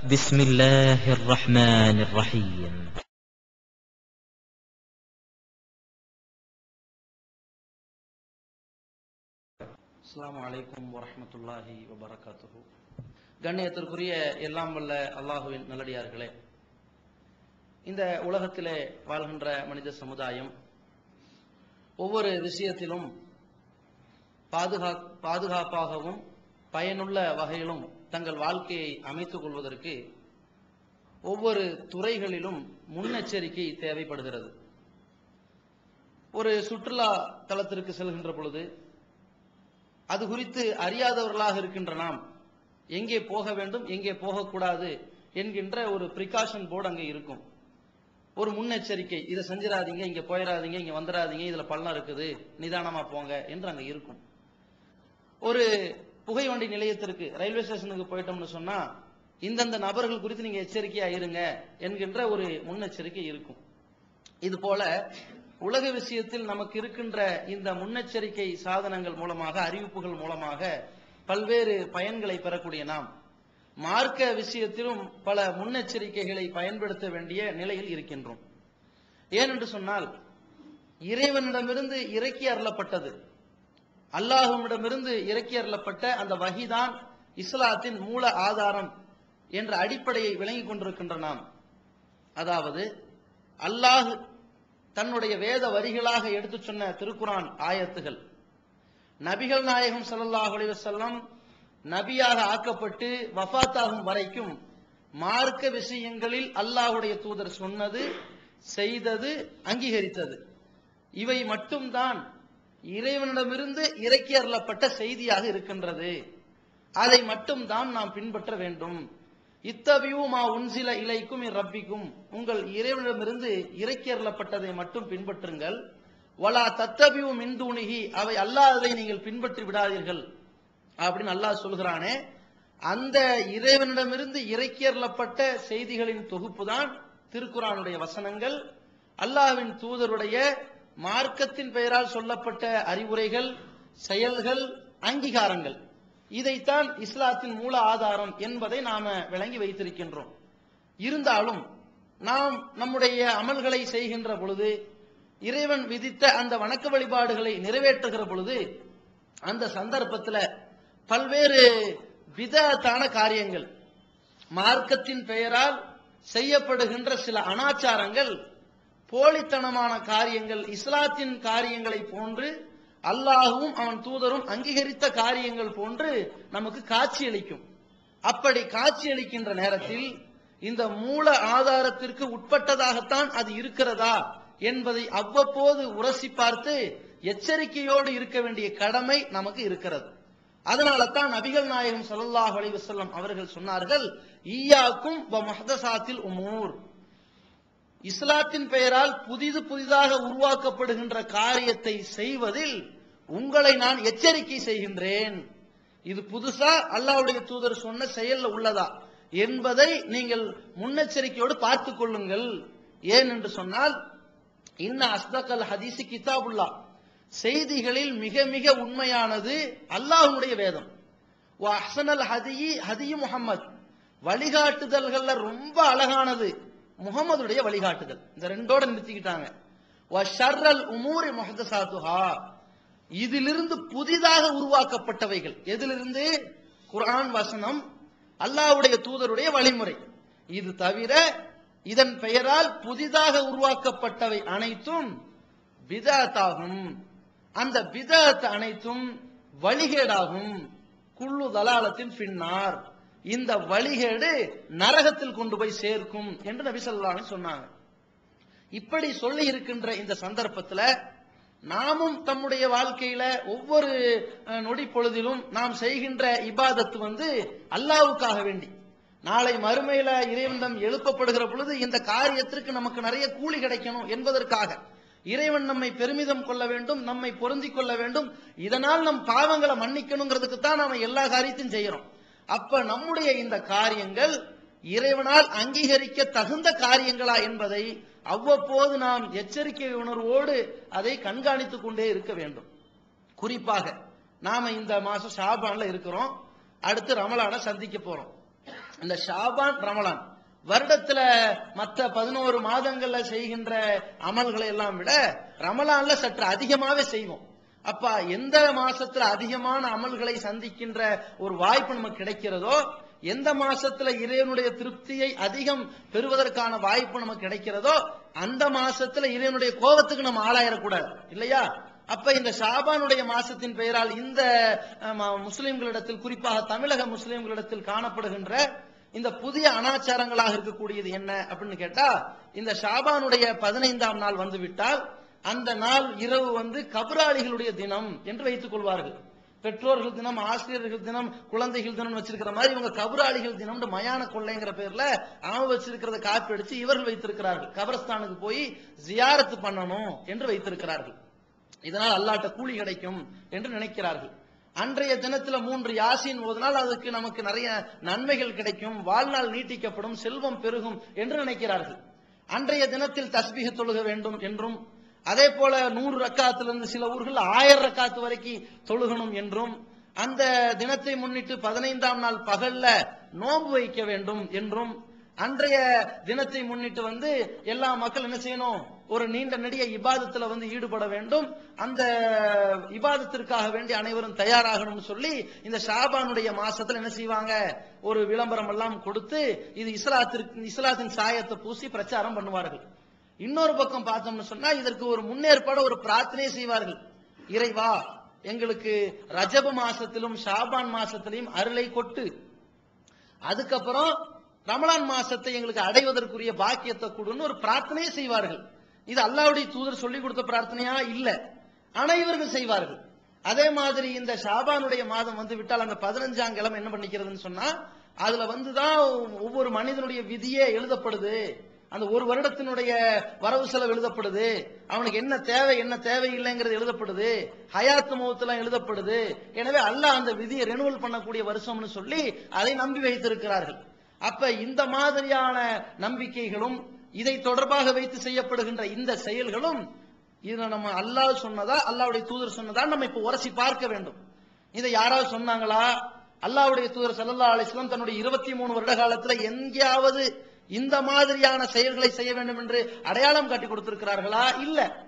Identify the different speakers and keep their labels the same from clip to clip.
Speaker 1: بسم الله الرحمن الرحيم
Speaker 2: அஸ்ஸலாமு அலைக்கும் வரஹ்மத்துல்லாஹி வபரகாத்துஹு கண்ணியத்திற்குரிய எல்லாம் வல்ல அல்லாஹுவின் நல்லடியார்களே இந்த உலகத்திலே வாழ்கின்ற மனித சமுதாயம் ஒவ்வொரு விஷயத்திலும் பாதுகா பாதுகாப்பாகவும் பயனுள்ள வகையிலும் தங்கள் வாழ்க்கையை அமைத்துக் கொள்வதற்கு ஒவ்வொரு துறைகளிலும் முன்னெச்சரிக்கை தேவைப்படுகிறது. ஒரு சுற்றுலா தலத்திற்கு செல்கின்ற பொழுது அது குறித்து அறியாதவர்களாக இருக்கின்ற நாம் எங்கே போக வேண்டும் எங்கே போகக்கூடாது என்கின்ற ஒரு பிரிகாஷன் போர்டு அங்கே இருக்கும். ஒரு முன்னெச்சரிக்கை இதை செஞ்சிடாதீங்க இங்கே போயிடாதீங்க இங்கே வந்துடாதீங்க இதில் பள்ளம் இருக்குது நிதானமாக போங்க என்று அங்கே இருக்கும். ஒரு புகை வண்டி நிலையத்திற்கு ரயில்வே ஸ்டேஷனுக்கு போயிட்டோம்னு சொன்னா இந்தந்த நபர்கள் குறித்து நீங்க எச்சரிக்கையா இருங்க என்கின்ற ஒரு முன்னெச்சரிக்கை இருக்கும். இது போல உலக விஷயத்தில் நமக்கு இருக்கின்ற இந்த முன்னெச்சரிக்கை சாதனங்கள் மூலமாக அறிவிப்புகள் மூலமாக பல்வேறு பயன்களை பெறக்கூடிய நாம் மார்க்க விஷயத்திலும் பல முன்னெச்சரிக்கைகளை பயன்படுத்த வேண்டிய நிலையில் இருக்கின்றோம். ஏனென்று சொன்னால் இறைவனிடமிருந்து இறக்கி அருளப்பட்டது அல்லாஹுவிடமிருந்து இறக்கி அருளப்பட்ட அந்த வகிதான் இஸ்லாத்தின் மூல ஆதாரம் என்ற அடிப்படையை விளங்கிக் கொண்டிருக்கின்ற நாம். அதாவது அல்லாஹ் தன்னுடைய வேத வரிகளாக எடுத்து சொன்ன திருக்குரான் ஆயத்துகள். நபிகள் நாயகம் சல்லாஹ் செல்லம் நபியாக ஆக்கப்பட்டு வஃபாத்தாகும் வரைக்கும் மார்க்க விஷயங்களில் அல்லாஹுடைய தூதர் சொன்னது செய்தது அங்கீகரித்தது. இவை மட்டும்தான் இறைவனிடமிருந்து இறக்கி அருளப்பட்ட செய்தியாக இருக்கின்றது. அதை மட்டும் தான் நாம் பின்பற்ற வேண்டும். இத்தபியூ மா உன்சில இலைக்கும் ரப்பிக்கும். உங்கள் இறைவனிடமிருந்து இறக்கி அருளப்பட்டதை மட்டும் பின்பற்றுங்கள். வலா தத்தபியும் மின்தூணிகி அவை அல்லாததை நீங்கள் பின்பற்றி விடாதீர்கள். அப்படின்னு அல்லாஹ் சொல்கிறானே. அந்த இறைவனிடமிருந்து இறக்கி அருளப்பட்ட செய்திகளின் தொகுப்பு தான் திருக்குறானுடைய வசனங்கள். அல்லாஹ்வின் தூதருடைய மார்க்கத்தின் பெயரால் சொல்லப்பட்ட அறிவுரைகள் செயல்கள் அங்கீகாரங்கள். இதைத்தான் இஸ்லாத்தின் மூல ஆதாரம் என்பதை நாம விளங்கி வைத்திருக்கின்றோம். இருந்தாலும் நாம் நம்முடைய அமல்களை செய்கின்ற பொழுது இறைவன் விதித்த அந்த வணக்க வழிபாடுகளை நிறைவேற்றுகிற பொழுது அந்த சந்தர்ப்பத்தில் பல்வேறு விதத்தான காரியங்கள் மார்க்கத்தின் பெயரால் செய்யப்படுகின்ற சில அனாச்சாரங்கள் போலித்தனமான காரியங்கள் இஸ்லாத்தின் காரியங்களை போன்று அல்லாஹும் அவன் தூதரும் அங்கீகரித்த காரியங்கள் போன்று நமக்கு காட்சியளிக்கும் அப்படி காட்சியளிக்கின்ற நேரத்தில் இந்த மூல ஆதாரத்திற்கு உட்பட்டதாகத்தான் அது இருக்கிறதா என்பதை அவ்வப்போது உரசி பார்த்து எச்சரிக்கையோடு இருக்க வேண்டிய கடமை நமக்கு இருக்கிறது. அதனால தான் நபிகள் நாயகம் சல்லாஹ் அலைஹி வஸல்லம் அவர்கள் சொன்னார்கள் ஈயாக்கும் வ மஹதசாத்தில் உமூர். இஸ்லாத்தின் பெயரால் புதிது புதிதாக உருவாக்கப்படுகின்ற காரியத்தை செய்வதில் உங்களை நான் எச்சரிக்கை செய்கின்றேன். இது புதுசா அல்லாவுடைய தூதர் சொன்ன செயல்ல உள்ளதா என்பதை நீங்கள் முன்னெச்சரிக்கையோடு பார்த்துக் கொள்ளுங்கள். ஏன் என்று சொன்னால் இன்ன அஸ்தகல் ஹதீசி கிதாபுல்லா. செய்திகளில் மிக மிக உண்மையானது அல்லாஹ்வுடைய வேதம். வ அஹ்சனல் ஹதியி ஹதியு முஹம்மத். வழிகாட்டுதல்கள்ல ரொம்ப அழகானது. முகமதுடைய வழிகாட்டுதல். இந்த ரெண்டோட நிறுத்திக்கிட்டாங்க. வ உமூரி முஹதசாத்துஹா இதிலிருந்து புதிதாக உருவாக்கப்பட்டவைகள். எதிலிருந்து? குரான் வசனம் அல்லாவுடைய தூதருடைய வழிமுறை. இது தவிர இதன் பெயரால் புதிதாக உருவாக்கப்பட்டவை அனைத்தும் பிதாத்தாகும். அந்த பிதாத் அனைத்தும் வழிகேடாகும். குள்ளு தலாலத்தின் பின்னார். இந்த வழிகேடு நரகத்தில் கொண்டு போய் சேர்க்கும் என்று நபி சொன்னாங்க. இப்படி சொல்லி இருக்கின்ற இந்த சந்தர்ப்பத்துல நாமும் தம்முடைய வாழ்க்கையில ஒவ்வொரு நொடி பொழுதிலும் நாம் செய்கின்ற இபாதத்து வந்து அல்லாஹ்வுக்காக வேண்டி. நாளை மறுமையில இறைவனிடம் எழுப்பப்படுகிற பொழுது இந்த காரியத்திற்கு நமக்கு நிறைய கூலி கிடைக்கணும் என்பதற்காக. இறைவன் நம்மை பெருமிதம் கொள்ள வேண்டும் நம்மை பொருந்திக் கொள்ள வேண்டும். இதனால் நம் பாவங்களை மன்னிக்கணுங்கிறதுக்கு தான் நாம எல்லா காரியத்தையும் செய்யறோம். அப்ப நம்முடைய இந்த காரியங்கள் இறைவனால் அங்கீகரிக்க தகுந்த காரியங்களா என்பதை அவ்வப்போது நாம் எச்சரிக்கை உணர்வோடு அதை கண்காணித்துக் கொண்டே இருக்க வேண்டும். குறிப்பாக நாம இந்த மாசம் ஷாபான்ல இருக்கிறோம். அடுத்து ரமலான சந்திக்க போறோம். இந்த ஷாபான் ரமலான் வருடத்துல மற்ற பதினோரு மாதங்கள்ல செய்கின்ற அமல்களை எல்லாம் விட ரமலான்ல சற்று அதிகமாவே செய்வோம். அப்ப எந்த மாசத்துல அதிகமான அமல்களை சந்திக்கின்ற ஒரு வாய்ப்பு நமக்கு கிடைக்கிறதோ எந்த மாசத்துல இறைவனுடைய திருப்தியை அதிகம் பெறுவதற்கான வாய்ப்பு நமக்கு கிடைக்கிறதோ அந்த மாசத்துல இறைவனுடைய கோபத்துக்கு நம்ம ஆளாயிடக்கூடாது. இல்லையா? அப்ப இந்த ஷாபானுடைய மாசத்தின் பெயரால் இந்த முஸ்லிம்களிடத்தில் குறிப்பாக தமிழக முஸ்லிம்களிடத்தில் காணப்படுகின்ற இந்த புதிய அனாச்சாரங்களாக இருக்கக்கூடியது என்ன அப்படின்னு கேட்டா இந்த ஷாபானுடைய பதினைந்தாம் நாள் வந்துவிட்டால் அந்த நாள் இரவு வந்து கபராளிகளுடைய தினம் என்று வைத்துக் கொள்வார்கள். பெற்றோர்கள் தினம் ஆசிரியர்கள் தினம் குழந்தைகள் தினம் வச்சிருக்கிற மாதிரி இவங்க கபராளிகள் தினம் மயான கொள்ளைங்கிற பேர்ல அவன் வச்சிருக்கிறத காப்பி அடிச்சு இவர்கள் வைத்திருக்கிறார்கள். கபரஸ்தானுக்கு போய் ஜியாரத்து பண்ணணும் என்று வைத்திருக்கிறார்கள். இதனால் அல்லாட்ட கூலி கிடைக்கும் என்று நினைக்கிறார்கள். அன்றைய தினத்துல மூன்று யாசின் ஓதினால் அதுக்கு நமக்கு நிறைய நன்மைகள் கிடைக்கும் வாழ்நாள் நீட்டிக்கப்படும் செல்வம் பெருகும் என்று நினைக்கிறார்கள். அன்றைய தினத்தில் தஸ்பீக தொழுக வேண்டும் என்றும் அதே போல நூறு ரக்காத்திலிருந்து சில ஊர்கள் ஆயிரம் ரக்காத்து வரைக்கும் தொழுகணும் என்றும் அந்த தினத்தை முன்னிட்டு பதினைந்தாம் நாள் பகல்ல நோன்பு வைக்க வேண்டும் என்றும் அன்றைய தினத்தை முன்னிட்டு வந்து எல்லா மக்கள் என்ன செய்யணும்? ஒரு நீண்ட நெடிய இபாதத்துல வந்து ஈடுபட வேண்டும். அந்த இபாதத்திற்காக வேண்டி அனைவரும் தயாராகணும்னு சொல்லி இந்த ஷாபானுடைய மாசத்துல என்ன செய்வாங்க? ஒரு விளம்பரம் எல்லாம் கொடுத்து இது இஸ்லாத்திற்கு இஸ்லாத்தின் சாயத்தை பூசி பிரச்சாரம் பண்ணுவார்கள். இன்னொரு பக்கம் பார்த்தோம்னு சொன்னா இதற்கு ஒரு முன்னேற்பாடு ஒரு பிரார்த்தனை செய்வார்கள். இறைவா எங்களுக்கு ரஜப மாசத்திலும் ஷாபான் மாசத்திலையும் அருளை கொட்டு. அதுக்கப்புறம் ரமலான் மாசத்தை எங்களுக்கு அடைவதற்குரிய பாக்கியத்தை கொடுன்னு ஒரு பிரார்த்தனையை செய்வார்கள். இது அல்லாவுடைய தூதர் சொல்லி கொடுத்த பிரார்த்தனையா? இல்ல. ஆனா இவர்கள் செய்வார்கள். அதே மாதிரி இந்த ஷாபானுடைய மாதம் வந்து விட்டால் அந்த பதினஞ்சாம் கிழமை என்ன பண்ணிக்கிறதுன்னு சொன்னா அதுல வந்துதான் ஒவ்வொரு மனிதனுடைய விதியே எழுதப்படுது. அந்த ஒரு வருடத்தினுடைய வரவு செலவு எழுதப்படுது. அவனுக்கு என்ன தேவை என்ன தேவை இல்லைங்கிறது எழுதப்படுது. ஹயாத்து முகத்தெல்லாம் எழுதப்படுது. எனவே அல்லாஹ் அந்த விதியை ரெனுவல் பண்ணக்கூடிய வருஷம்னு சொல்லி அதை நம்பி வைத்திருக்கிறார்கள். அப்ப இந்த மாதிரியான நம்பிக்கைகளும் இதை தொடர்பாக வைத்து செய்யப்படுகின்ற இந்த செயல்களும் இதை நம்ம அல்லாஹ் சொன்னதா அல்லாவுடைய தூதர் சொன்னதா நம்ம இப்ப உரசி பார்க்க வேண்டும். இதை யாராவது சொன்னாங்களா? அல்லாவுடைய தூதர் சல்லா அலிஸ்லாம் தன்னுடைய இருபத்தி மூணு வருட காலத்துல எங்கேயாவது இந்த மாதிரியான செயல்களை செய்ய வேண்டும் என்று அடையாளம் காட்டி கொடுத்திருக்கிறார்களா? இல்ல.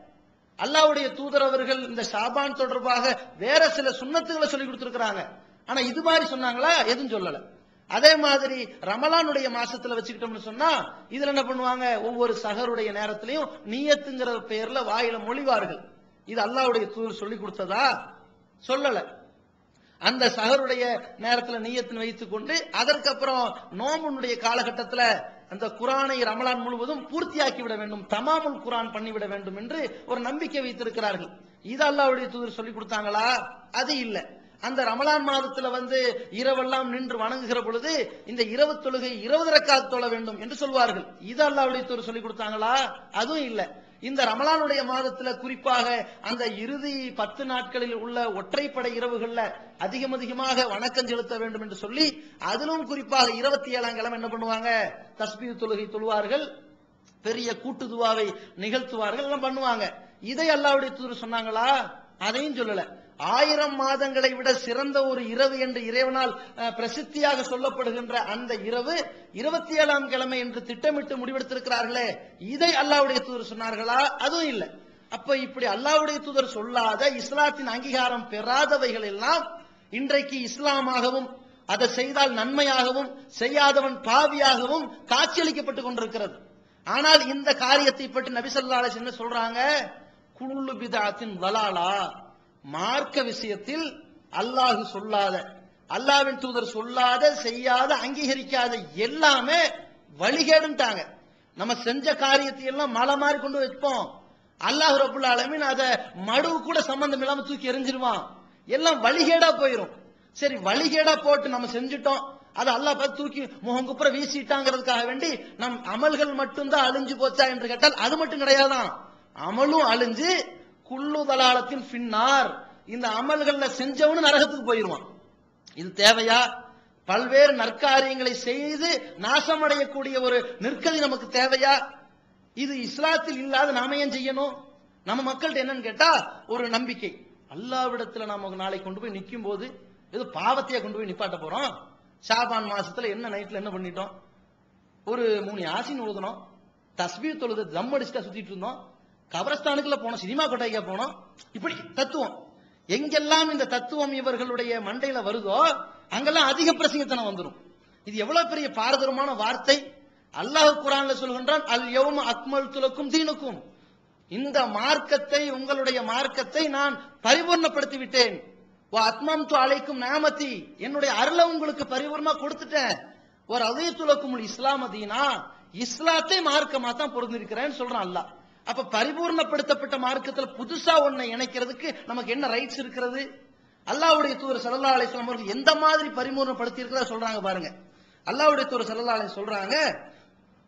Speaker 2: அல்லாவுடைய தூதர் அவர்கள் இந்த ஷாபான் தொடர்பாக வேற சில சுன்னத்துகளை சொல்லி கொடுத்திருக்கிறாங்க. ஆனா இது மாதிரி சொன்னாங்களா? எதுவும் சொல்லல. அதே மாதிரி ரமலானுடைய மாசத்துல வச்சுக்கிட்டோம்னு சொன்னா இதுல என்ன பண்ணுவாங்க? ஒவ்வொரு சகருடைய நேரத்திலையும் நீயத்துங்கிற பெயர்ல வாயில மொழிவார்கள். இது அல்லாஹ்வுடைய தூதர் சொல்லி கொடுத்ததா? சொல்லல. அந்த சகருடைய நேரத்துல நீயத்தின் வைத்துக் கொண்டு அதற்கப்புறம் நோம்புனுடைய காலகட்டத்துல அந்த குரானை ரமலான் முழுவதும் பூர்த்தியாக்கி விட வேண்டும் தமாமுல் குரான் பண்ணிவிட வேண்டும் என்று ஒரு நம்பிக்கை வைத்திருக்கிறார்கள். இது அல்லாவுடைய தூதர் சொல்லி கொடுத்தாங்களா? அது இல்லை. அந்த ரமலான் மாதத்துல வந்து இரவெல்லாம் நின்று வணங்குகிற பொழுது இந்த இரவு தொழுகை இருபது ரக்காத் தொழ வேண்டும் என்று சொல்வார்கள். இது அல்லாவுடைய தூதர் சொல்லி கொடுத்தாங்களா? அதுவும் இல்லை. இந்த ரமலானுடைய மாதத்துல குறிப்பாக அந்த இறுதி பத்து நாட்களில் உள்ள ஒற்றைப்படை இரவுகள்ல அதிகம் அதிகமாக வணக்கம் செலுத்த வேண்டும் என்று சொல்லி அதிலும் குறிப்பாக இருபத்தி ஏழாம் கிழமை என்ன பண்ணுவாங்க? தஸ்பீர் தொழுகை தொழுவார்கள் பெரிய கூட்டு துவாவை நிகழ்த்துவார்கள் எல்லாம் பண்ணுவாங்க. இதை அல்லாவுடைய தூர் சொன்னாங்களா? அதையும் சொல்லல. ஆயிரம் மாதங்களை விட சிறந்த ஒரு இரவு என்று இறைவனால் அஹ், பிரசித்தியாக சொல்லப்படுகின்ற அந்த இரவு இருபத்தி ஏழாம் கிழமை என்று திட்டமிட்டு முடிவெடுத்திருக்கிறார்களே. இதை அல்லாவுடைய தூதர் சொன்னார்களா? அதுவும் இல்லை. அப்ப இப்படி அல்லாவுடைய தூதர் சொல்லாத இஸ்லாத்தின் அங்கீகாரம் பெறாதவைகள் எல்லாம் இன்றைக்கு இஸ்லாமாகவும் அதை செய்தால் நன்மையாகவும் செய்யாதவன் பாவியாகவும் காட்சியளிக்கப்பட்டுக் கொண்டிருக்கிறது. ஆனால் இந்த காரியத்தை பற்றி நபிசல்லால என்ன சொல்றாங்க? குல்லு பிதாத்தின் வலாலா. மார்க்க விஷயத்தில் அல்லாஹ் சொல்லாத அல்லாஹ்வின் தூதர் சொல்லாத செய்யாத அங்கீகரிக்காத எல்லாமே வழிகேடுன்ட்டாங்க. நம்ம செஞ்ச காரியத்தை எல்லாம் மலை மாறி கொண்டு வைப்போம் அல்லாஹ் ரபுல் ஆலமீன் அதை மடு கூட சம்பந்தம் இல்லாம தூக்கி எறிஞ்சிருவான். எல்லாம் வழிகேடா போயிரும். சரி வழிகேடா போட்டு நம்ம செஞ்சுட்டோம். அதை அல்லாஹ் பார்த்து தூக்கி முகங்குப்புற வீசிட்டாங்கிறதுக்காக வேண்டி நம் அமல்கள் மட்டும்தான் அழிஞ்சு போச்சா என்று கேட்டால் அது மட்டும் கிடையாதான். அமலும் அழிஞ்சு குள்ளு தலாலத்தின் பின்னார். இந்த அமல்கள்ல செஞ்சவனு நரகத்துக்கு போயிருவான். இது தேவையா? பல்வேறு நற்காரியங்களை செய்து நாசமடையக்கூடிய ஒரு நிற்கதி நமக்கு தேவையா? இது இஸ்லாத்தில் இல்லாத நாம ஏன் செய்யணும்? நம்ம மக்கள்கிட்ட என்னன்னு கேட்டா ஒரு நம்பிக்கை. அல்லாவிடத்துல நாம நாளை கொண்டு போய் நிற்கும் போது ஏதோ பாவத்தையே கொண்டு போய் நிப்பாட்ட போறோம். ஷாபான் மாசத்துல என்ன நைட்ல என்ன பண்ணிட்டோம்? ஒரு மூணு ஆசின் உழுதுனோம் தஸ்பீ தொழுது தம் அடிச்சுட்டா சுத்திட்டு இருந்தோம். கபரஸ்தானுக்குள்ள போனோம் சினிமா கொட்டாய்க்கா போனோம். இப்படி தத்துவம். எங்கெல்லாம் இந்த தத்துவம் இவர்களுடைய மண்டையில வருதோ அங்கெல்லாம் அதிக பிரசங்கத்தனம் வந்துடும் இது எவ்வளவு பெரிய பாரதூரமான வார்த்தை. அல்லாஹ் குரான்ல சொல்கின்றான் அல் யோம அக்மல் துலக்கும் தீனுக்கும். இந்த மார்க்கத்தை உங்களுடைய மார்க்கத்தை நான் பரிபூர்ணப்படுத்தி விட்டேன் அத்மம் து அழைக்கும் நாமதி என்னுடைய அருளை உங்களுக்கு பரிபூர்ணமா கொடுத்துட்டேன். ஒரு அதயத்துலக்கும் இஸ்லாம் அதீனா இஸ்லாத்தை மார்க்கமா தான் பொருந்திருக்கிறேன்னு சொல்றான் அல்லாஹ். அப்ப பரிபூர்ணப்படுத்தப்பட்ட மார்க்கத்துல புதுசா ஒன்னை இணைக்கிறதுக்கு நமக்கு என்ன ரைட்ஸ் இருக்கிறது? அல்லாவுடைய தூர் சல்லா அலிஸ்லாம் அவர்கள் எந்த மாதிரி பரிபூர்ணப்படுத்தி இருக்கிறதா சொல்றாங்க பாருங்க. அல்லாவுடைய தூர் சல்லா அலி சொல்றாங்க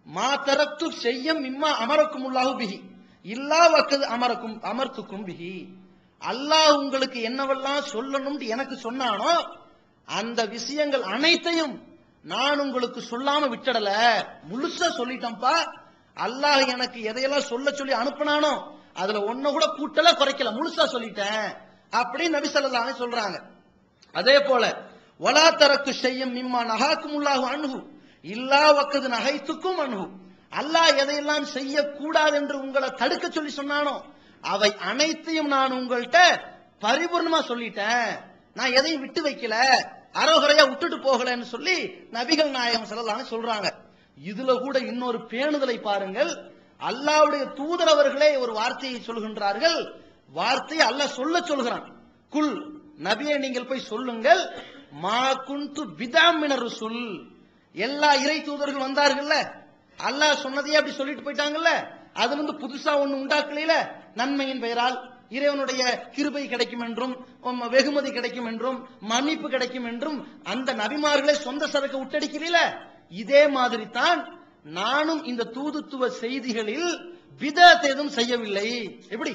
Speaker 2: மாத்தரத்து செய்யம் இம்மா அமரக்கும் உள்ளாகு பிகி இல்லா வக்கது அமரக்கும் அமர்த்துக்கும் பிஹி. அல்லாஹ் உங்களுக்கு என்னவெல்லாம் சொல்லணும்னு எனக்கு சொன்னானோ அந்த விஷயங்கள் அனைத்தையும் நான் உங்களுக்கு சொல்லாம விட்டடல. முழுசா சொல்லிட்டேன்ப்பா. அல்லாஹ் எனக்கு எதையெல்லாம் சொல்ல சொல்லி அனுப்புனானோ அதுல ஒன்னு கூட கூட்டல குறைக்கல முழுசா சொல்லிட்டேன் அப்படின்னு நபி ஸல்லல்லாஹு சொல்றாங்க. அதே போல ஒலா தரக்கு செய்யும் மிம்மா நகாக்கும் உள்ளாகும் அணுகு இல்லா வக்கது நகைத்துக்கும் அணுகு அல்லாஹ் எதையெல்லாம் செய்யக்கூடாது என்று உங்களை தடுக்க சொல்லி சொன்னானோ அவை அனைத்தையும் நான் உங்கள்கிட்ட பரிபூர்ணமா சொல்லிட்டேன். நான் எதையும் விட்டு வைக்கல. அரோகரையா விட்டுட்டு போகலன்னு சொல்லி நபிகள் நாயகம் செல்லலாம்னு சொல்றாங்க. இதுல கூட இன்னொரு பேணுதலை பாருங்கள். அல்லாவுடைய தூதர் அவர்களே ஒரு வார்த்தையை சொல்கின்றார்கள். வார்த்தையை அல்லாஹ் சொல்ல சொல்கிறான். குல் நபியை நீங்கள் போய் சொல்லுங்கள். மா குந்து பிதாமினர் சொல் எல்லா இறை தூதர்கள் வந்தார்கள்ல. அல்லாஹ் சொன்னதையே அப்படி சொல்லிட்டு போயிட்டாங்கல்ல. அதுல இருந்து புதுசா ஒண்ணு உண்டாக்கலையில. நன்மையின் பெயரால். இறைவனுடைய கிருபை கிடைக்கும் என்றும் உம், வெகுமதி கிடைக்கும் என்றும் மன்னிப்பு கிடைக்கும் என்றும் அந்த நபிமார்களே சொந்த சரக்கு விட்டடிக்கிறீல இதே மாதிரி தான் நானும் இந்த தூதுத்துவ செய்திகளில் விதத்தை எதுவும் செய்யவில்லை. எப்படி?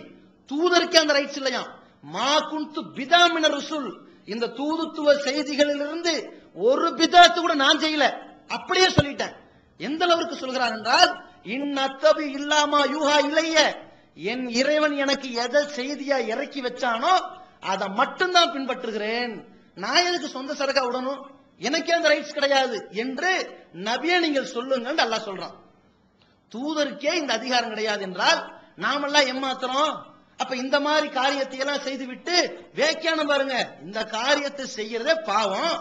Speaker 2: தூதருக்கே அந்த ரைட்ஸ் இல்லையா? மா குந்து பிதாமின ருசுல். இந்த தூதுத்துவ செய்திகளிலிருந்து ஒரு பிதாத்து கூட நான் செய்யல. அப்படியே சொல்லிட்டேன். எந்த அளவுக்கு சொல்கிறார் என்றால் இந்நத்தபி இல்லாமா யூஹா இல்லையே. என் இறைவன் எனக்கு எதை செய்தியா இறக்கி வச்சானோ அதை மட்டும்தான் பின்பற்றுகிறேன். நான் எதுக்கு சொந்த சரக்கா விடணும்? எனக்கே அந்த ரைட்ஸ் கிடையாது என்று நபியை நீங்கள் சொல்லுங்கள் அல்லாஹ் சொல்றான். தூதருக்கே இந்த அதிகாரம் கிடையாது என்றால் நாமெல்லாம் ஏமாத்துறோம். அப்ப இந்த மாதிரி காரியத்தை எல்லாம் செய்து விட்டு வேக்கியானம் பாருங்க. இந்த காரியத்தை செய்யறதே பாவம்.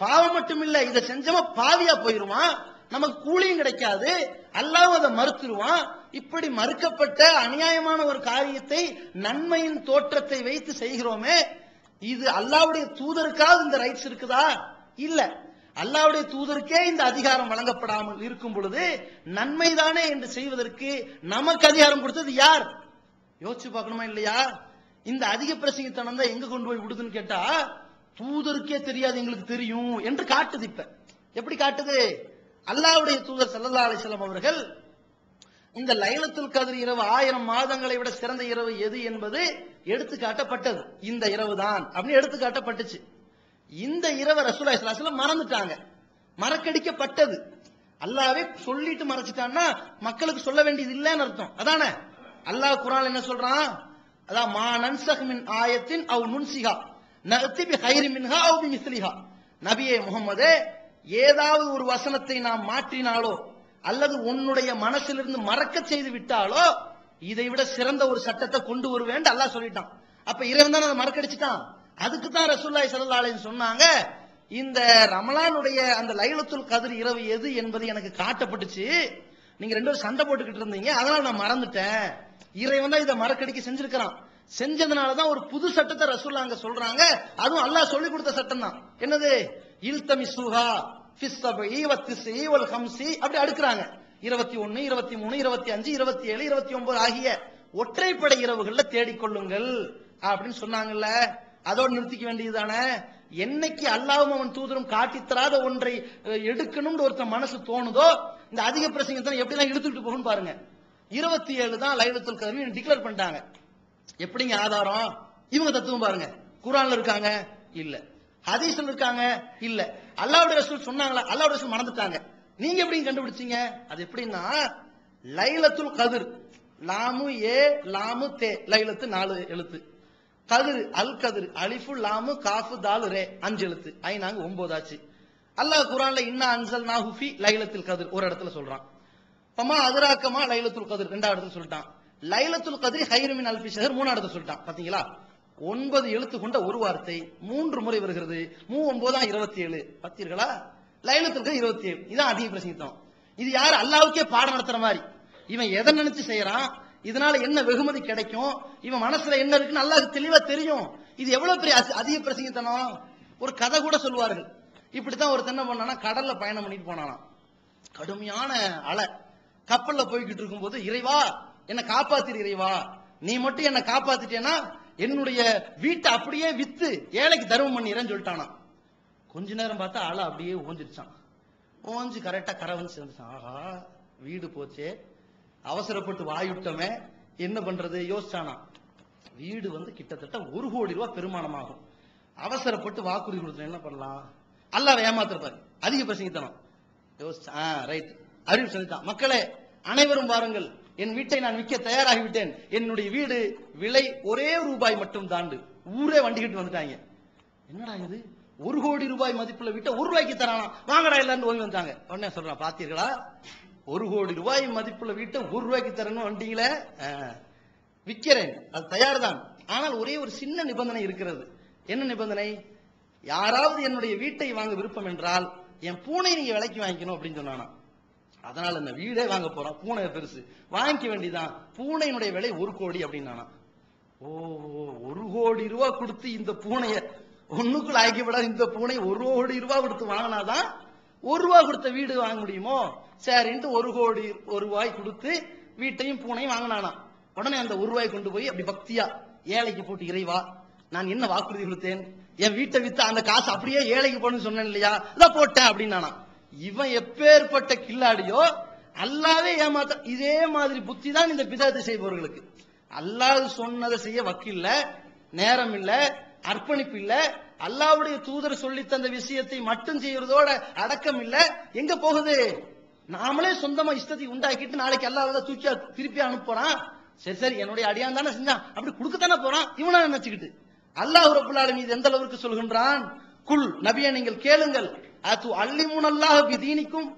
Speaker 2: பாவம் மட்டும் இல்ல இதை செஞ்சவன் பாவியா போயிருவான். நமக்கு கூலியும் கிடைக்காது. அல்லாஹ் அதை மறுத்துருவான். இப்படி மறுக்கப்பட்ட அநியாயமான ஒரு காரியத்தை நன்மையின் தோற்றத்தை வைத்து செய்கிறோமே இது அல்லாவுடைய தூதருக்காவது இந்த ரைட்ஸ் இருக்குதா? இல்ல. அல்லாவுடைய தூதருக்கே இந்த அதிகாரம் வழங்கப்படாமல் இருக்கும் பொழுது நன்மைதானே என்று செய்வதற்கு நமக்கு அதிகாரம் கொடுத்தது யார்? யோசிச்சு பார்க்கணுமா இல்லையா? இந்த அதிக பிரசங்கத்தனம் தான் எங்க கொண்டு போய் விடுதுன்னு கேட்டா தூதருக்கே தெரியாது எங்களுக்கு தெரியும் என்று காட்டுது இப்ப. எப்படி காட்டுது? அல்லாவுடைய தூதர் ஸல்லல்லாஹு அலைஹி அவர்கள் இந்த லைலத்துல் கதிர் இரவு ஆயிரம் மாதங்களை விட சிறந்த இரவு எது என்பது எடுத்து காட்டப்பட்டது. இந்த இரவு தான் அப்படின்னு எடுத்து காட்டப்பட்டுச்சு. இந்த இரவு ரசூலா மறந்துட்டாங்க. மறக்கடிக்கப்பட்டது. அல்லாவே சொல்லிட்டு மறைச்சிட்டான்னா மக்களுக்கு சொல்ல வேண்டியது இல்லைன்னு அர்த்தம். அதானே? அல்லாஹ் குரான் என்ன சொல்றான்? அதான் மா நன்சக் மின் ஆயத்தின் அவ் நுன்சிகா நகத்தி பி ஹைரி மின்ஹா அவ் பி மிஸ்லிஹா. நபியே முகமதே ஏதாவது ஒரு வசனத்தை நாம் மாற்றினாலோ அல்லது உன்னுடைய மனசிலிருந்து மறக்க செய்து விட்டாலோ இதை விட சிறந்த ஒரு சட்டத்தை கொண்டு வருவேன் அல்லாஹ் சொல்லிட்டான். அப்ப இறைவன் தான் அதை மறக்கடிச்சிட்டான். அதுக்கு தான் ரசூல்லாய் ஸல்லல்லாஹு சொன்னாங்க இந்த ரமலானுடைய அந்த லைலத்துல் கதிர் இரவு எது என்பது எனக்கு காட்டப்பட்டுச்சு. நீங்க ரெண்டு பேரும் சண்டை போட்டுக்கிட்டு இருந்தீங்க அதனால நான் மறந்துட்டேன். இறைவன் தான் இதை மறக்கடிக்க செஞ்சிருக்கிறான். செஞ்சதுனாலதான் ஒரு புது சட்டத்தை ரசூல்லா அங்க சொல்றாங்க. அதுவும் அல்லாஹ் சொல்லி கொடுத்த சட்டம் தான். என்னது? இல்தமி சுஹா ஹம்சி அப்படி அடுக்குறாங்க. இருபத்தி ஒன்னு இருபத்தி மூணு இருபத்தி அஞ்சு இருபத்தி ஏழு இருபத்தி ஒன்பது ஆகிய ஒற்றைப்படை இரவுகள்ல தேடிக்கொள்ளுங்கள் அப்படின்னு சொன்னாங்கல்ல. அதோடு நிறுத்திக்க வேண்டியதுதானே? என்னைக்கு அல்லாவும் அவன் தூதரும் காட்டித் தராத ஒன்றை எடுக்கணும்னு ஒருத்தன் மனசு தோணுதோ இந்த அதிக பிரசங்கத்தை எப்படிலாம் இழுத்துட்டு போகும் பாருங்க. இருபத்தி ஏழு தான் லைலத்துல் கதவி டிக்ளேர் பண்ணிட்டாங்க. எப்படிங்க ஆதாரம்? இவங்க தத்துவம் பாருங்க. குரான்ல இருக்காங்க? இல்ல. ஹதீஸ்ல இருக்காங்க இல்ல. அல்லாவுடைய ரசூல் சொன்னாங்களா? அல்லாவுடைய ரசூல் மறந்துட்டாங்க. நீங்க எப்படி கண்டுபிடிச்சீங்க? அது எப்படின்னா லைலத்துல் கதிர். லாமு ஏ லாமு தே. லைலத்து நாலு எழுத்து. கதிர் அல் கதிர். அலிஃபு லாமு காஃபு தாலு ரே. அஞ்சு எழுத்து. ஐநாங்க ஒன்பதாச்சு அல்லாஹ் குரான்ல இன்னா அன்சல் நாஹுஃபி லைலத்துல் கதிர். ஒரு இடத்துல சொல்றான். பமா அதிராக்கமா லைலத்துல் கதிர். ரெண்டாவது இடத்துல சொல்லிட்டான். லைலத்துல் கதிர் ஹைரமின் அல்பி ஷஹர் மூணாவது இடத்துல சொல்லிட்டான். பாத்தீங்களா? ஒன்பது எழுத்து கொண்ட ஒரு வார்த்தை மூன்று முறை வருகிறது. மூ ஒன்பதா இருபத்தி ஏழு பத்தீர்களா? லைலத்துல் இருக்க இருபத்தி ஏழு இதான் அதிக பிரசித்தம் இது யார்? அல்லாவுக்கே பாடம் நடத்துற மாதிரி. இவன் எதை நினைச்சு செய்யறான்? இதனால என்ன வெகுமதி கிடைக்கும்? இவன் மனசுல என்ன இருக்குன்னு நல்லா தெளிவா தெரியும். இது எவ்வளவு பெரிய அதிக பிரசங்கித்தனம்? ஒரு கதை கூட சொல்லுவார்கள். இப்படித்தான் ஒருத்தன் என்ன பண்ணானா கடல்ல பயணம் பண்ணிட்டு போனானா கடுமையான அலை. கப்பல்ல போய்கிட்டு இருக்கும்போது இறைவா என்ன காப்பாத்திரு இறைவா. நீ மட்டும் என்ன காப்பாத்திட்டேன்னா என்னுடைய வீட்டை அப்படியே வித்து ஏழைக்கு தர்மம் பண்ணிடுறேன்னு சொல்லிட்டானா. கொஞ்ச நேரம் பார்த்தா ஆளை அப்படியே ஓஞ்சிருச்சான் ஓஞ்சு கரெக்டா கரை வந்து சேர்ந்துச்சான். ஆஹா வீடு போச்சே. அவசரப்பட்டு வாயுட்டமே. என்ன பண்றது? யோசிச்சானா. வீடு வந்து கிட்டத்தட்ட ஒரு கோடி ரூபாய் பெருமானமாகும். அவசரப்பட்டு வாக்குறுதி கொடுத்து என்ன பண்ணலாம்? அல்லாவை ஏமாத்திருப்பாரு அதிக பிரசங்கித்தனம். யோசிச்சா ஆ ரைட் அறிவு சந்தித்தான். மக்களே அனைவரும் வாருங்கள். என் வீட்டை நான் விற்க தயாராகிவிட்டேன். என்னுடைய வீடு விலை ஒரே ரூபாய் மட்டும் தாண்டு ஊரே வண்டிக்கிட்டு வந்துட்டாங்க. என்னடா இது? ஒரு கோடி ரூபாய் மதிப்புள்ள வீட்டை ஒரு ரூபாய்க்கு தரானா? வாங்கடா எல்லாரும் ஓய்வு வந்தாங்க உடனே சொல்றான் பாத்தீர்களா? ஒரு கோடி ரூபாய் மதிப்புள்ள வீட்டை ஒரு ரூபாய்க்கு தரணும் வந்தீங்களே விற்கிறேன் அது தயார் தான் ஆனால் ஒரே ஒரு சின்ன நிபந்தனை இருக்கிறது. என்ன நிபந்தனை? யாராவது என்னுடைய வீட்டை வாங்க விருப்பம் என்றால் என் பூனை நீங்க விலைக்கு வாங்கிக்கணும் அப்படின்னு சொன்னானா அதனால இந்த வீடே வாங்க போறோம். பூனை பெருசு. வாங்கிக்க வேண்டியதான் பூனையினுடைய விலை ஒரு கோடி அப்படின்னா ஓ ஒரு கோடி ரூபா கொடுத்து இந்த பூனைய ஒண்ணுக்குள்ள ஆக்கிவிடாத இந்த பூனை ஒரு கோடி ரூபா கொடுத்து வாங்கினாதான் ஒரு ரூபா கொடுத்த வீடு வாங்க முடியுமோ? சரின்ட்டு ஒரு கோடி ஒரு ரூபாய் கொடுத்து வீட்டையும் பூனையும் வாங்கினானா? உடனே அந்த ஒரு ரூபாய் கொண்டு போய் அப்படி பக்தியா ஏழைக்கு போட்டு இறைவா நான் என்ன வாக்குறுதி கொடுத்தேன்? என் வீட்டை வித்து அந்த காசு அப்படியே ஏழைக்கு போன்னு சொன்னேன் இல்லையா? இதான் போட்டேன் அப்படின்னானா? இவன் எப்பேற்பட்ட கில்லாடியோ அல்லாவே ஏமாத்த இதே மாதிரி புத்தி தான் இந்த பிதாத்தை செய்பவர்களுக்கு. அல்லாஹ் சொன்னதை செய்ய வக்கில்ல நேரம் இல்ல அர்ப்பணிப்பு இல்ல அல்லாவுடைய தூதர் சொல்லி தந்த விஷயத்தை மட்டும் செய்யறதோட அடக்கம் இல்ல எங்க போகுது? நாமளே சொந்தமா இஷ்டத்தை உண்டாக்கிட்டு நாளைக்கு அல்லாஹ் தூக்கி திருப்பி அனுப்புறான். சரி சரி என்னுடைய அடியான் தானே செஞ்சான். அப்படி கொடுக்கத்தானே போறான். இவனா நினைச்சுக்கிட்டு. அல்லாஹ் ரபுல் மீது இது எந்த அளவுக்கு சொல்கின்றான்? குல் நபியை நீங்கள் கேளுங்கள். அது அல்லிமுன் அல்லாஹ் பிதீனிக்கும்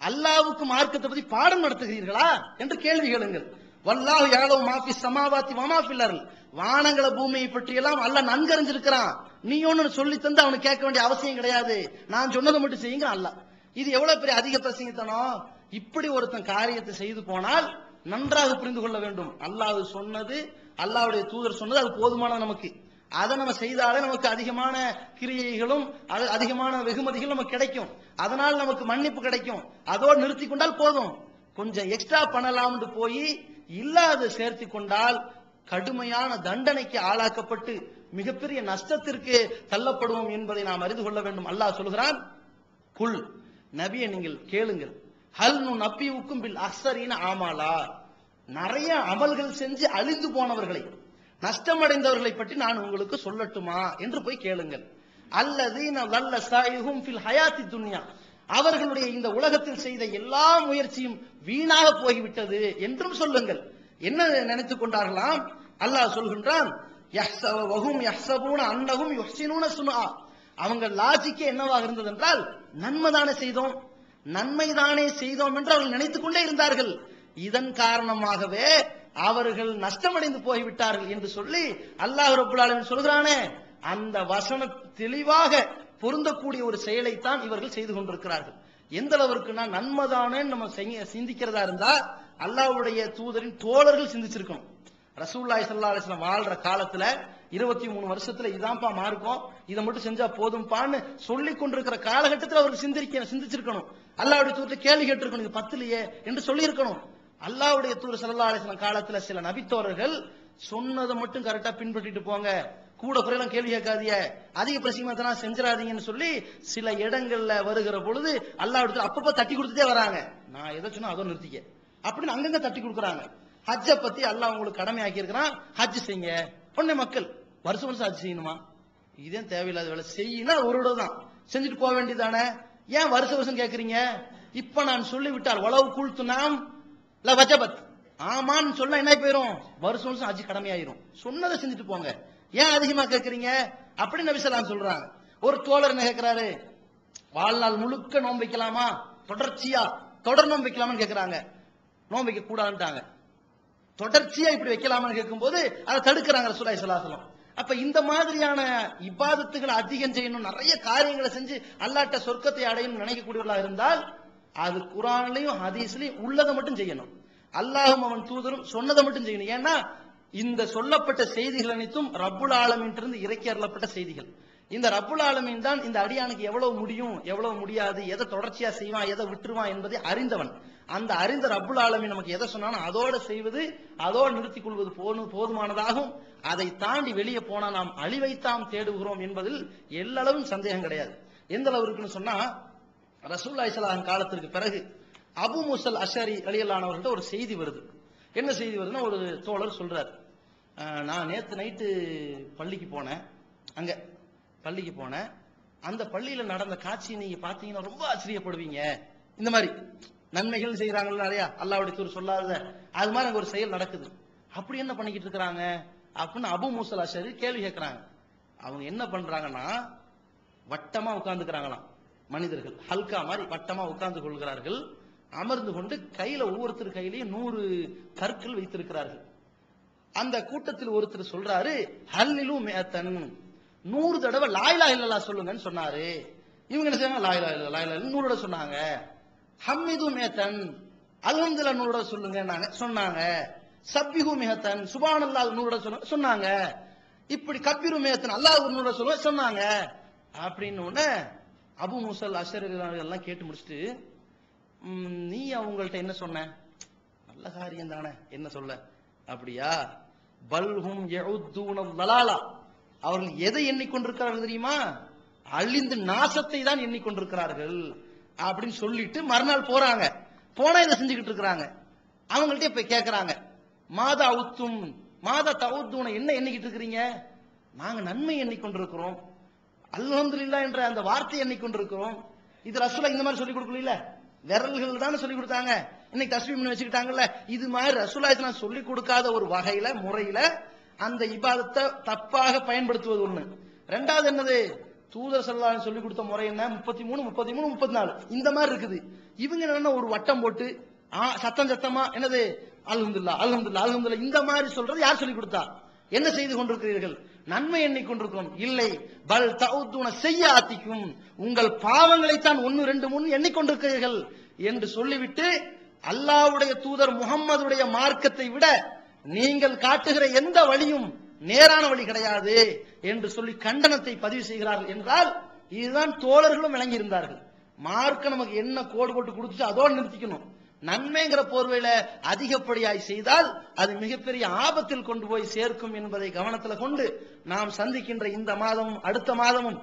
Speaker 2: அல்லாஹ்வுக்கு மார்க்கத்தை பத்தி பாடம் நடத்துகிறீர்களா என்று கேள்வி கேளுங்கள். வல்லாஹ் யாழோ மாஃபி சமாவாத்தி வமாஃபில்லர்கள் வானங்கள பூமியை பற்றி எல்லாம் அல்ல நன்கறிஞ்சிருக்கிறான். நீ ஒன்னு சொல்லி தந்து அவனுக்கு கேட்க வேண்டிய அவசியம் கிடையாது. நான் சொன்னதை மட்டும் செய்யுங்க அல்லாஹ். இது எவ்வளவு பெரிய அதிக பிரசங்கித்தனம்? இப்படி ஒருத்தன் காரியத்தை செய்து போனால் நன்றாக புரிந்து கொள்ள வேண்டும். அல்லாஹ் சொன்னது அல்லாவுடைய தூதர் சொன்னது அது போதுமானது நமக்கு. அதை நம்ம செய்தாலே நமக்கு அதிகமான கிரியைகளும் அதிகமான வெகுமதிகள் நமக்கு கிடைக்கும். அதனால் நமக்கு மன்னிப்பு கிடைக்கும். அதோடு நிறுத்தி கொண்டால் போதும். கொஞ்சம் எக்ஸ்ட்ரா பண்ணலாம்னு போய் இல்லாத சேர்த்து கொண்டால் கடுமையான தண்டனைக்கு ஆளாக்கப்பட்டு மிகப்பெரிய நஷ்டத்திற்கு தள்ளப்படுவோம் என்பதை நாம் அறிந்து கொள்ள வேண்டும். அல்லாஹ் சொல்கிறான் குல். நபியை நீங்கள் கேளுங்கள். ஹல் நுன் அப்பி உக்கும் பில் அக்சரீன ஆமாலா நிறைய அமல்கள் செஞ்சு அழிந்து போனவர்களை நஷ்டமடைந்தவர்களை பற்றி நான் உங்களுக்கு சொல்லட்டுமா என்று போய் கேளுங்கள். அல்லது வல்ல சாயுகும் ஃபில் ஹயாத்தி துன்யா. அவர்களுடைய இந்த உலகத்தில் செய்த எல்லா முயற்சியும் வீணாக போய்விட்டது என்றும் சொல்லுங்கள். என்ன நினைத்துக் கொண்டார்களாம்? அல்லாஹ் சொல்கின்றான் யஹ்சவ யுஹ்சினூன சுனா அவங்க லாஜிக்கே என்னவாக இருந்தது என்றால் நன்மைதானே செய்தோம். நன்மைதானே செய்தோம் என்று அவர்கள் நினைத்துக் கொண்டே இருந்தார்கள். இதன் காரணமாகவே அவர்கள் நஷ்டமடைந்து போய்விட்டார்கள் என்று சொல்லி அல்லாஹ் ரபுல்லாலும் சொல்கிறானே அந்த வசன தெளிவாக பொருந்தக்கூடிய ஒரு செயலைத்தான் இவர்கள் செய்து கொண்டிருக்கிறார்கள். எந்த அளவிற்குனா நன்மைதானே நம்ம செய்ய- சிந்திக்கிறதா இருந்தா அல்லாஹ்வுடைய தூதரின் தோழர்கள் சிந்திச்சிருக்கணும். ரசூல்லாய் சல்லா அலிஸ்லாம் வாழ்ற காலத்துல இருபத்தி மூணு வருஷத்துல இதான்ப்பா மாறுக்கும் இதை மட்டும் செஞ்சா போதும்பான்னு சொல்லி கொண்டிருக்கிற காலகட்டத்தில் அவர்கள் சிந்திக்க சிந்திச்சிருக்கணும். அல்லாவுடைய தூதர் கேள்வி கேட்டிருக்கணும் இது பத்துலையே என்று சொல்லியிருக்கணும். அல்லாவுடைய தூர் சல்லா அலைஹி காலத்துல சில நபித்தோழர்கள் சொன்னதை மட்டும் கரெக்டா பின்பற்றிட்டு போங்க. கூட குறையெல்லாம் கேள்வி கேட்காதீங்க. அதிக பிரசிங்கத்தனா செஞ்சிடாதீங்கன்னு சொல்லி சில இடங்கள்ல வருகிற பொழுது அல்லாஹ்வுடைய அப்பப்ப தட்டி கொடுத்துட்டே வராங்க. நான் எதை சொன்னா அதோ நிறுத்திக்க. அப்படின்னு அங்கங்க தட்டி கொடுக்குறாங்க. ஹஜ்ஜை பத்தி அல்லாஹ் உங்களுக்கு கடமை ஆக்கியிருக்கிறான் ஹஜ் செய்யுங்க. உடனே மக்கள் வருஷம் வருஷம் ஹஜ் செய்யணுமா? இதே தேவையில்லாத வேலை. செய்யினா ஒரு விட தான். செஞ்சுட்டு போக வேண்டியதானே ஏன் வருஷ வருஷம் கேக்குறீங்க இப்ப நான் சொல்லி விட்டால் உளவு கூழ்த்து நாம் இல்ல வஜபத். ஆமான்னு சொன்னா என்ன போயிரும்? வருஷம் வருஷம் அஜி கடமையாயிரும். சொன்னதை செஞ்சுட்டு போங்க. ஏன் அதிகமா கேட்கறீங்க அப்படின்னு நபிசலாம் சொல்றாங்க. ஒரு தோழர் என்ன கேட்கிறாரு வாழ்நாள் முழுக்க நோன்பு வைக்கலாமா? தொடர்ச்சியா தொடர் நோன்பு வைக்கலாமான்னு கேக்குறாங்க. நோன்பு வைக்க கூடாதுட்டாங்க தொடர்ச்சியா இப்படி வைக்கலாமான்னு கேட்கும்போது அதை தடுக்கிறாங்க சுலாய் சலாசலம் அப்ப இந்த மாதிரியான இபாதத்துகளை அதிகம் செய்யணும் நிறைய காரியங்களை செஞ்சு அல்லாட்ட சொர்க்கத்தை அடையணும் நினைக்கக்கூடியவர்களா இருந்தால் அது குரான்லையும் ஹதீஸ்லயும் உள்ளதை மட்டும் செய்யணும். அல்லாஹும் அவன் தூதரும் சொன்னதை மட்டும் செய்யணும். ஏன்னா இந்த சொல்லப்பட்ட செய்திகள் அனைத்தும் ரப்புல் ஆலமின்றிருந்து இருந்து இறக்கி அருளப்பட்ட செய்திகள். இந்த ரப்புல் ஆலமின் தான் இந்த அடியானுக்கு எவ்வளவு முடியும் எவ்வளவு முடியாது எதை தொடர்ச்சியா செய்வான் எதை விட்டுருவான் என்பதை அறிந்தவன். அந்த அறிந்த ரப்புல் ஆலமின் நமக்கு எதை சொன்னாலும் அதோட செய்வது அதோடு நிறுத்திக் கொள்வது போதும் போதுமானதாகும். அதை தாண்டி வெளியே போனா நாம் அழிவைத்தாம் தேடுகிறோம் என்பதில் எல்லளவும் சந்தேகம் கிடையாது. எந்த அளவு இருக்குன்னு சொன்னா ரசூல்லா இஸ்லாம் காலத்திற்கு பிறகு அபு முசல் அஷரி அலியல்லானவர்கிட்ட ஒரு செய்தி வருது. என்ன செய்தி வருதுன்னா ஒரு தோழர் சொல்றார். நான் நேற்று நைட்டு பள்ளிக்கு போனேன். அங்க பள்ளிக்கு போனேன். அந்த பள்ளியில நடந்த காட்சியை நீங்க பாத்தீங்கன்னா ரொம்ப ஆச்சரியப்படுவீங்க. இந்த மாதிரி நன்மைகள் செய்யறாங்கல்ல நிறைய. அல்லாவுடைய தூர் சொல்லாத அது மாதிரி அங்க ஒரு செயல் நடக்குது. அப்படி என்ன பண்ணிக்கிட்டு இருக்கிறாங்க? அப்படின்னு அபு முசல் அஷரி கேள்வி கேட்கறாங்க. அவங்க என்ன பண்றாங்கன்னா வட்டமா உட்காந்துக்கிறாங்களாம் மனிதர்கள் ஹல்கா மாதிரி வட்டமா உட்கார்ந்து கொள்கிறார்கள். அமர்ந்து கொண்டு கையில ஒவ்வொருத்தர் கையிலையும் நூறு கற்கள் வைத்திருக்கிறார்கள். அந்த கூட்டத்தில் ஒருத்தர் சொல்றாரு ஹல்லிலும் மேத்தன் நூறு தடவை லாயிலா இல்லல்லா சொல்லுங்கன்னு சொன்னாரு. இவங்க என்ன செய்வாங்க லாயிலா இல்ல லாயிலா நூறு தடவை சொன்னாங்க. ஹம்மிது மேத்தன் அல்ஹம்துல்லா நூறு தடவை சொல்லுங்க சொன்னாங்க. சப்பிஹு மேத்தன் சுபானல்லாஹ் நூறு தடவை சொன்னாங்க. இப்படி கப்பிரு மேத்தன் அல்லாஹ் நூறு தடவை சொல்லுங்க சொன்னாங்க. அப்படின்னு உடனே அபு முசல் அஷர் எல்லாம் கேட்டு முடிச்சுட்டு நீ அவங்கள்ட்ட என்ன சொன்ன? நல்ல காரியம் தானே என்ன சொல்ல? அப்படியா? பல்ஹும் வலாலா அவர்கள் எதை எண்ணிக்கொண்டிருக்கிறார்கள் தெரியுமா? அழிந்து நாசத்தை தான் எண்ணிக்கொண்டிருக்கிறார்கள். அப்படின்னு சொல்லிட்டு மறுநாள் போறாங்க. போனா இதை செஞ்சுக்கிட்டு இருக்கிறாங்க? அவங்கள்ட்ட இப்ப கேக்குறாங்க. மாதா உத்தும் மாதா தவுத்தூன என்ன எண்ணிக்கிட்டு இருக்கிறீங்க? நாங்க நன்மை எண்ணிக்கொண்டிருக்கிறோம். அல்ஹம்துல்லா என்ற அந்த வார்த்தையை எண்ணிக்கொண்டிருக்கிறோம் இது ரசூலா இந்த மாதிரி சொல்லி கொடுக்கல விரல்கள் தானே சொல்லி கொடுத்தாங்க. இன்னைக்கு தஸ்மீம் வச்சுக்கிட்டாங்கல்ல? இது மாதிரி ரசூலா சொல்லி கொடுக்காத ஒரு வகையில முறையில அந்த இபாதத்தை தப்பாக பயன்படுத்துவது ஒண்ணு. ரெண்டாவது என்னது? தூதர் சல்லான்னு சொல்லி கொடுத்த முறை என்ன? முப்பத்தி மூணு முப்பத்தி மூணு முப்பத்தி நாலு இந்த மாதிரி இருக்குது. இவங்க என்னன்னா ஒரு வட்டம் போட்டு ஆ, சத்தம் சத்தமா என்னது? அல்ஹம்துல்லா அல்ஹம்துல்லா அல்ஹம்துல்லா இந்த மாதிரி சொல்றது யார் சொல்லி கொடுத்தா? என்ன செய்து கொண்டிருக்கிறீர்கள்? நன்மை எண்ணிக்கொண்டிருக்கிறோம் இல்லை பல் தவுத்துன செய்ய ஆத்திக்கும் உங்கள் பாவங்களைத்தான் ஒன்னு ரெண்டு மூணு எண்ணிக்கொண்டிருக்கிறீர்கள் என்று சொல்லிவிட்டு அல்லாவுடைய தூதர் முகம்மதுடைய மார்க்கத்தை விட நீங்கள் காட்டுகிற எந்த வழியும் நேரான வழி கிடையாது என்று சொல்லி கண்டனத்தை பதிவு செய்கிறார்கள் என்றால் இதுதான் தோழர்களும் விளங்கியிருந்தார்கள். மார்க்க நமக்கு என்ன கோடு போட்டு கொடுத்துச்சு அதோடு நிறுத்திக்கணும். நன்மைங்கிற போர்வையில அதிகப்படியாய் செய்தால் அது மிகப்பெரிய ஆபத்தில் கொண்டு போய் சேர்க்கும் என்பதை கவனத்துல கொண்டு நாம் சந்திக்கின்ற இந்த மாதமும் அடுத்த மாதமும்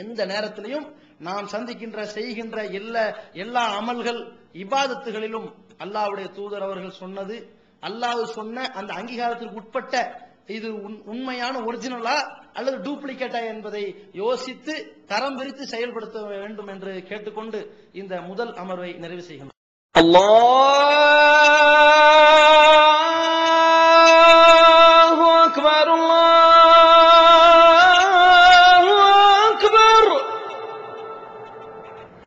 Speaker 2: எந்த நேரத்திலையும் நாம் சந்திக்கின்ற செய்கின்ற எல்லா எல்லா அமல்கள் இபாதத்துகளிலும் அல்லாஹ்வுடைய தூதர் அவர்கள் சொன்னது அல்லாஹ் சொன்ன அந்த அங்கீகாரத்திற்கு உட்பட்ட இது உண்- உண்மையான ஒரிஜினலா அல்லது டூப்ளிகேட்டா என்பதை யோசித்து தரம் பிரித்து செயல்படுத்த வேண்டும் என்று கேட்டுக்கொண்டு இந்த முதல் அமர்வை நிறைவு செய்கின்றோம்
Speaker 3: Allah.